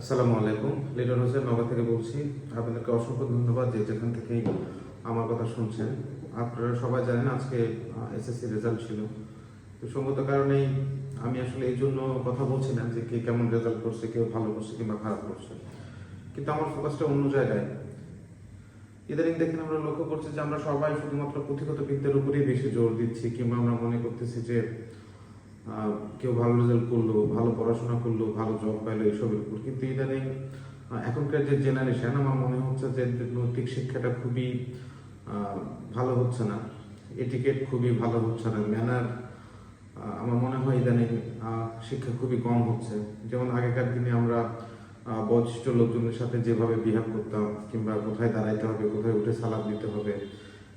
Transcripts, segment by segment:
আসসালামু আলাইকুম। লিটন হোসেন নগর থেকে বলছি। আপনাদেরকে অসংখ্য ধন্যবাদ যে যেখান থেকেই আমার কথা শুনছেন। আপনারা সবাই জানেন আজকে এসএসসি রেজাল্ট ছিল। তো সঙ্গত কারণেই আমি আসলে এই জন্য কথা বলছি না যে কে কেমন রেজাল্ট করছে, কেউ ভালো করছে কিংবা খারাপ করছে। কিন্তু আমার ফোকাসটা অন্য জায়গায়। ইদানিং দেখেন আমরা লক্ষ্য করছি যে আমরা সবাই শুধুমাত্র পুঁথিগত বিদ্যার উপরেই বেশি জোর দিচ্ছি কিংবা আমরা মনে করতেছি যে কেউ ভালো রেজাল্ট করল ভালো পড়াশোনা করল ভালো জব পাইলো এইসবের উপর কিন্তু ইদানিং এখনকার যে জেনারেশন আমার মনে হচ্ছে যে নৈতিক শিক্ষাটা খুবই ভালো হচ্ছে না। এটিকেট খুবই ভালো হচ্ছে না। ম্যানার আমার মনে হয় ইদানিং শিক্ষা খুবই কম হচ্ছে। যেমন আগেকার দিনে আমরা আহ, বয়োজ্যেষ্ঠ লোকজনের সাথে যেভাবে বিহেভ করতাম কিংবা কোথায় দাঁড়াইতে হবে কোথায় উঠে সালাদ দিতে হবে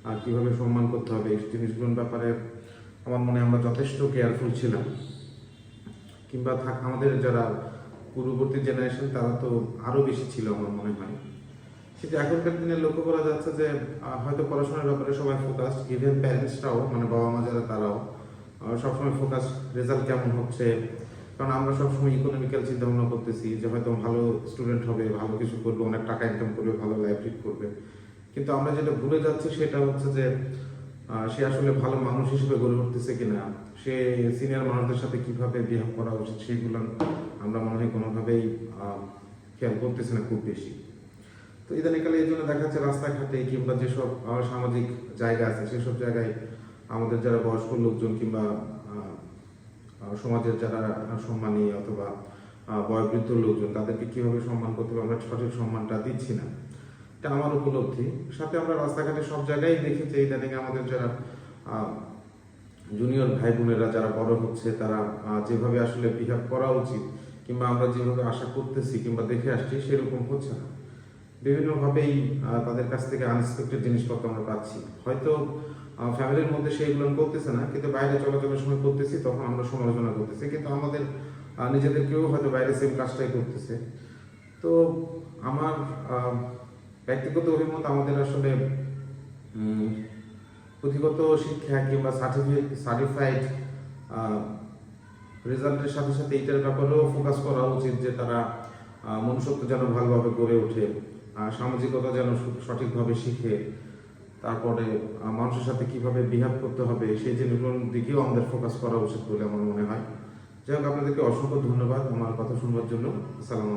আর কীভাবে সম্মান করতে হবে এই জিনিসগুলোর ব্যাপারে আমার মনে আমরা যথেষ্ট কেয়ারফুল ছিলাম। কিংবা থাক, আমাদের যারা পূর্ববর্তী জেনারেশন তারা তো আরও বেশি ছিল আমার মনে হয়। কিন্তু এখনকার দিনে লক্ষ্য করা যাচ্ছে যে হয়তো পড়াশোনার ব্যাপারে সবাই ফোকাস ইভেন প্যারেন্টসরাও মানে বাবা মা যারা, তারাও সবসময় ফোকাস রেজাল্ট কেমন হচ্ছে? কারণ আমরা সবসময় ইকোনমিক্যাল চিন্তা ভাবনা করতেছি যে, হয়তো ভালো স্টুডেন্ট হবে, ভালো কিছু করবে, অনেক টাকা ইনকাম করবে, ভালো লাইফ লিড করবে। কিন্তু আমরা যেটা ভুলে যাচ্ছি সেটা হচ্ছে যে সে আসলে ভালো মানুষ হিসেবে গড়ে উঠতেছে কিনা? সে সিনিয়র মানুষদের সাথে কীভাবে বিহেভ করা উচিত? সেইগুলো আমরা মনে হয় কোনোভাবেই খেয়াল করতেছি না খুব বেশি। তো ইদানিকালে এই জন্য দেখা যাচ্ছে রাস্তাঘাটে কিংবা যেসব সামাজিক জায়গা আছে, সেসব জায়গায় আমাদের যারা বয়স্ক লোকজন কিংবা সমাজের যারা সম্মানী অথবা বয়োবৃদ্ধ লোকজন, তাদেরকে কীভাবে সম্মান করতে হবে? আমরা সঠিক সম্মানটা দিচ্ছি না। এটা আমার উপলব্ধি। সাথে আমরা রাস্তাঘাটে সব জায়গায় দেখেছি ইদানিং আমাদের যারা জুনিয়র ভাই বোনেরা যারা বড় হচ্ছে, তারা যেভাবে আসলে বিহেভ করা উচিত কিংবা আমরা যেভাবে আশা করতেছি কিংবা দেখে আসছি, সেরকম হচ্ছে না। বিভিন্নভাবেই তাদের কাছ থেকে আনএক্সপেক্টেড জিনিসপত্র আমরা পাচ্ছি। হয়তো ফ্যামিলির মধ্যে সেইগুলো করতেছে না, কিন্তু বাইরে চলাচলের সময় করতেছি, তখন আমরা সমালোচনা করতেছি। কিন্তু আমাদের নিজেদেরকেও হয়তো বাইরে সেম কাজটাই করতেছে। তো আমার ব্যক্তিগত অভিমত আমাদের আসলে পুঁথিগত শিক্ষা কিংবা সার্টিফিকেট সার্টিফাইড রেজাল্টের সাথে সাথে এইটার ব্যাপারেও ফোকাস করা উচিত যে তারা মনুষ্যত্ব যেন ভালোভাবে গড়ে ওঠে সামাজিকতা যেন সঠিকভাবে শিখে, তারপরে মানুষের সাথে কীভাবে বিহেভ করতে হবে, সেই জিনিসগুলোর দিকেও আমাদের ফোকাস করা উচিত বলে আমার মনে হয়। যাই হোক, আপনাদেরকে অসংখ্য ধন্যবাদ আমার কথা শুনবার জন্য। আসসালাম